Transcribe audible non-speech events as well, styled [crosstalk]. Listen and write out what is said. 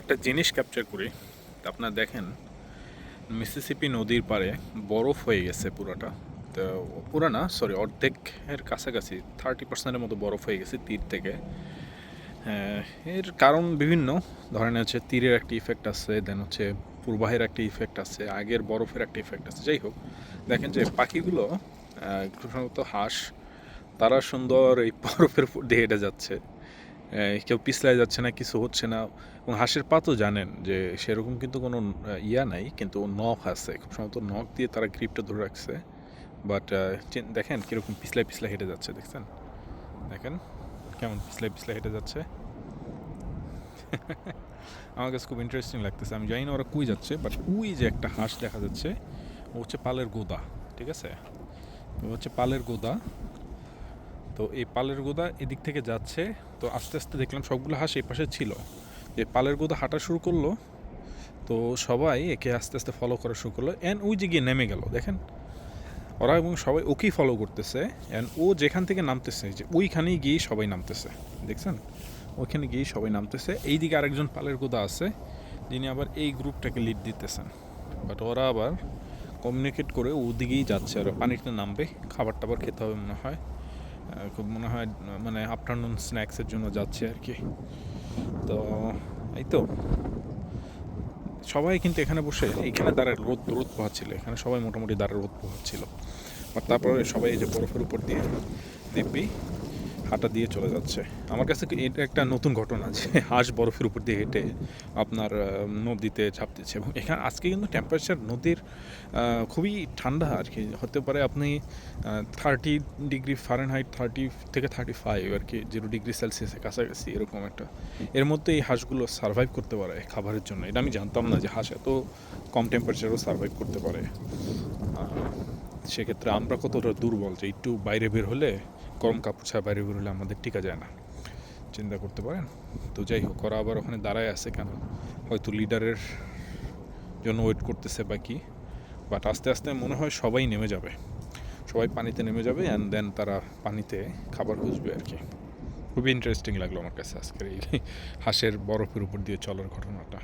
একটা জিনিস ক্যাপচার করি। আপনারা দেখেন মিসিসিপি নদীর পাড়ে বরফ হয়ে গেছে পুরোটা। তো পুরো না সরি অর্ধেকের কাছাকাছি থার্টি পার্সেন্টের মতো বরফ হয়ে গেছে তীর থেকে। এর কারণ বিভিন্ন। ধরনের হচ্ছে তীরের একটা ইফেক্ট আছে দেন হচ্ছে পূর্বাহের একটা ইফেক্ট আছে, আগের বরফের একটা ইফেক্ট আছে। যাই হোক, দেখেন যে পাখিগুলো সম্ভবত হাঁস, তারা সুন্দর এই বরফের উপর দিয়ে যাচ্ছে। কেউ পিছলায় যাচ্ছে না, কিছু হচ্ছে না। এবং হাঁসের পা তো জানেন যে সেরকম কিন্তু কোনো ইয়া নাই, কিন্তু নখ আছে। খুব সম্ভবত নখ দিয়ে তারা গ্রিপটা ধরে রাখছে। বাট দেখেন কীরকম পিছলায় পিছলায় হেঁটে যাচ্ছে, দেখছেন? দেখেন কেমন পিছলায় পিছলায় হেঁটে যাচ্ছে। [laughs] আমার কাছে খুব ইন্টারেস্টিং লাগতেছে। আমি জানি না ওরা কুই যাচ্ছে বাট কুই যে একটা হাঁস দেখা যাচ্ছে, ও হচ্ছে পালের গোদা, ঠিক আছে? ও হচ্ছে পালের গোদা। তো এই পালের গোদা এদিক থেকে যাচ্ছে। তো আস্তে আস্তে দেখলাম সবগুলো হাঁস এই পাশে ছিল। যে পালের গোদা হাঁটা শুরু করল। তো সবাই একে আস্তে আস্তে ফলো করা শুরু করল। অ্যান্ড ওই যে গিয়ে নেমে গেল, দেখেন? ওরা এবং সবাই ওকেই ফলো করতেছে। অ্যান্ড ও যেখান থেকে নামতেছে যে ওইখানেই গিয়েই সবাই নামতেছে। দেখছেন? ওইখানে গিয়েই সবাই নামতেছে। এইদিকে আরেকজন পালের গোদা আছে, যিনি আবার এই গ্রুপটাকে লিড দিতেছেন। বাট ওরা আবার কমিউনিকেট করে ওদিকেই যাচ্ছে। আর পানিতে নামবে খাবার টাবার খেতে হবে মনে হয়। খুব মনে হয় মানে আফটারনুন স্ন্যাক্সের জন্য যাচ্ছে আর কি। তো এই তো। সবাই কিন্তু এখানে বসে, এখানে দাঁড়ায় রোদ রোদ পোহাচ্ছিল এখানে সবাই মোটামুটি দাঁড়ায় রোদ পোহাচ্ছিল আর তারপরে সবাই এই যে বরফের উপর দিয়ে দিব্যি হাঁটা দিয়ে চলে যাচ্ছে। আমার কাছে এটা একটা নতুন ঘটনা যে হাঁস বরফের উপর দিয়ে হেঁটে আপনার নদীতে ঝাঁপতেছে এবং এখানে আজকে কিন্তু টেম্পারেচার নদীর খুবই ঠান্ডা আর কি। হতে পারে আপনি থার্টি ডিগ্রি ফারেনহাইট থার্টি থেকে থার্টি ফাইভ আর কি জিরো ডিগ্রি সেলসিয়াসের কাছাকাছি এরকম একটা। এর মধ্যে এই হাঁসগুলো সার্ভাইভ করতে পারে খাবারের জন্য। এটা আমি জানতাম না যে হাঁস এত কম টেম্পারেচারও সার্ভাইভ করতে পারে। সেক্ষেত্রে আমরা কতটা দুর্বল যে একটু বাইরে বের হলে গরম কাপড় ছাড়া বাইরে বের হলে আমাদের টিকা যায় না। চিন্তা করতে পারেন? তো যাই হোক, ওরা আবার ওখানে দাঁড়ায় আছে কেন? হয়তো লিডারের জন্য ওয়েট করতেছে বা কি? বাট আস্তে আস্তে মনে হয় সবাই নেমে যাবে। সবাই পানিতে নেমে যাবে অ্যান্ড দেন তারা পানিতে খাবার খুঁজবে আর কি। খুবই ইন্টারেস্টিং লাগল আমার কাছে আজকের এই হাঁসের বরফের উপর দিয়ে চলার ঘটনাটা।